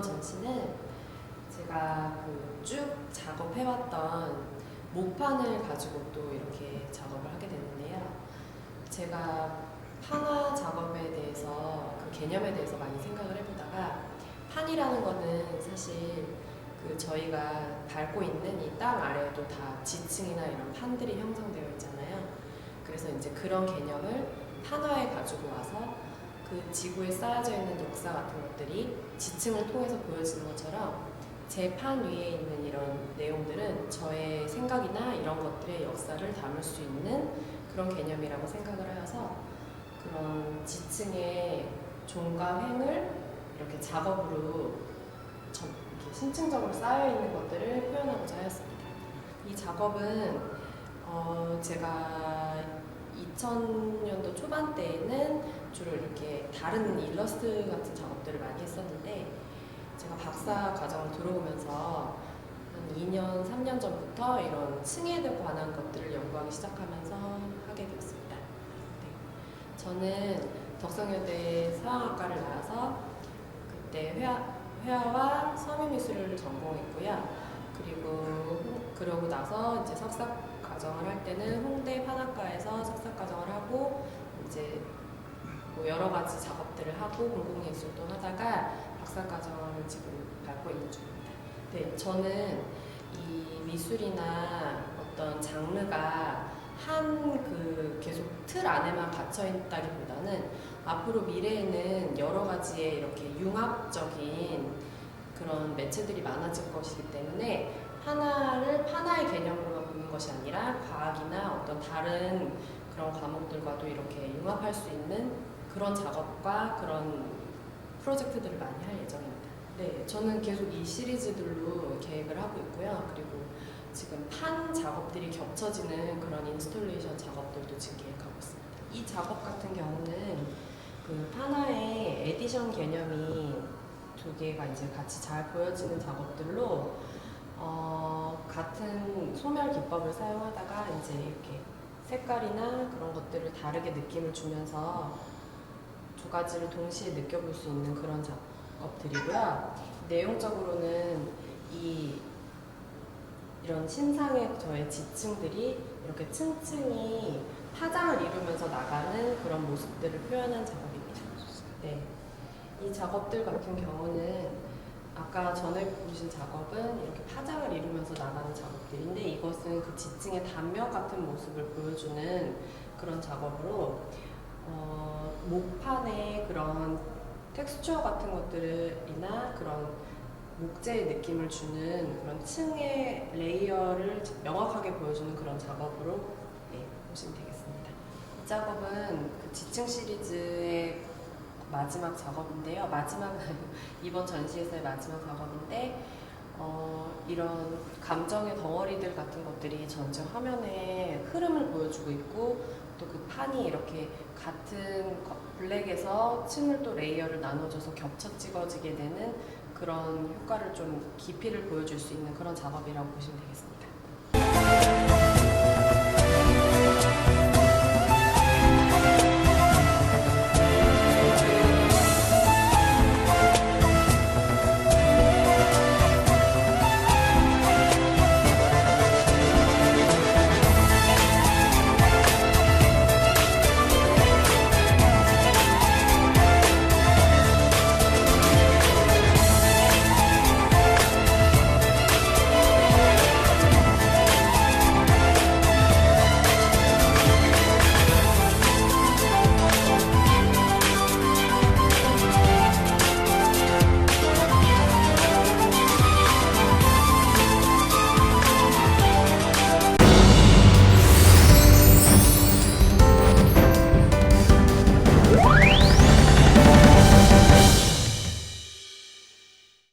이번 전시는 제가 그 쭉 작업해왔던 목판을 가지고 또 이렇게 작업을 하게 됐는데요. 제가 판화 작업에 대해서 그 개념에 대해서 많이 생각을 해보다가 판이라는 거는 사실 그 저희가 밟고 있는 이 땅 아래에도 다 지층이나 이런 판들이 형성되어 있잖아요. 그래서 이제 그런 개념을 판화에 가지고 와서 그 지구에 쌓여져 있는 역사 같은 것들이 지층을 통해서 보여지는 것처럼 제 판 위에 있는 이런 내용들은 저의 생각이나 이런 것들의 역사를 담을 수 있는 그런 개념이라고 생각을 하여서 그런 지층의 종과 횡을 이렇게 작업으로 전- 이렇게 심층적으로 쌓여 있는 것들을 표현하고자 하였습니다. 이 작업은 어 제가 2000년도 초반대에는 주로 이렇게 다른 일러스트 같은 작업들을 많이 했었는데 제가 박사 과정을 들어오면서 한 2년, 3년 전부터 이런 층에 관한 것들을 연구하기 시작하면서 하게 되었습니다. 네. 저는 덕성여대 서양학과를 나와서 그때 회화, 회화와 서민미술을 전공했고요. 그리고 홍- 그러고 나서 이제 석사 과정을 할 때는 홍대 판학과에서 석사 과정을 하고 이제 뭐 여러 가지 작업들을 하고 공공예술도 하다가 박사 과정을 지금 밟고 있는 중입니다. 네, 저는 이 미술이나 어떤 장르가 한 그 계속 틀 안에만 갇혀 있다기보다는 앞으로 미래에는 여러 가지의 이렇게 융합적인 그런 매체들이 많아질 것이기 때문에 하나를 하나의 개념으로 아니라 과학이나 어떤 다른 그런 과목들과도 이렇게 융합할 수 있는 그런 작업과 그런 프로젝트들을 많이 할 예정입니다. 네, 저는 계속 이 시리즈들로 계획을 하고 있고요. 그리고 지금 판 작업들이 겹쳐지는 그런 인스톨레이션 작업들도 지금 계획하고 있습니다. 이 작업 같은 경우는 그 판화의 에디션 개념이 두 개가 이제 같이 잘 보여지는 작업들로 어, 같은 소멸 기법을 사용하다가 이제 이렇게 색깔이나 그런 것들을 다르게 느낌을 주면서 두 가지를 동시에 느껴볼 수 있는 그런 작업들이고요. 내용적으로는 이 이런 신상의 저의 지층들이 이렇게 층층이 파장을 이루면서 나가는 그런 모습들을 표현한 작업입니다. 네. 이 작업들 같은 경우는 아까 전에 보신 작업은 이렇게 파장을 이루면서 나가는 작업들인데 이것은 그 지층의 단면 같은 모습을 보여주는 그런 작업으로 어, 목판에 그런 텍스처 같은 것들이나 그런 목재의 느낌을 주는 그런 층의 레이어를 명확하게 보여주는 그런 작업으로 예, 보시면 되겠습니다. 이 작업은 그 지층 시리즈의 마지막 작업인데요. 마지막 이번 전시에서의 마지막 작업인데 어, 이런 감정의 덩어리들 같은 것들이 전체 화면에 흐름을 보여주고 있고 또 그 판이 이렇게 같은 거- 블랙에서 층을 또 레이어를 나눠줘서 겹쳐 찍어지게 되는 그런 효과를 좀 깊이를 보여줄 수 있는 그런 작업이라고 보시면 되겠습니다.